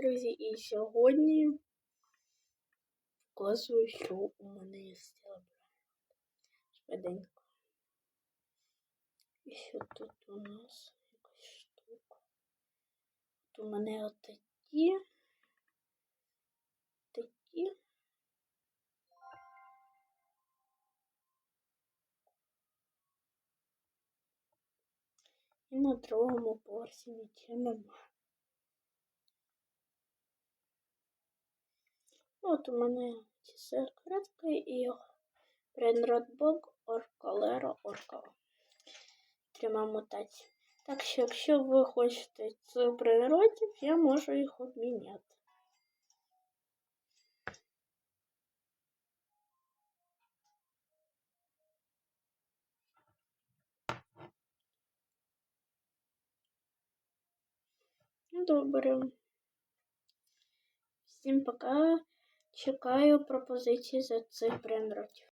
друзі, і сьогодні показую, що у мене є стіла. Швиденько. І що тут у нас якась штука. Тут у мене отакі. Такі. І на другому поверсі нічого нема. От у мене ці секретки і брендротбок Оркалеро Оркала. Трьома мутації. Так що, якщо ви хочете цих брендротів, я можу їх обміняти. Ну, Добре. Всім пока. Чекаю пропозиції за цих брендротів.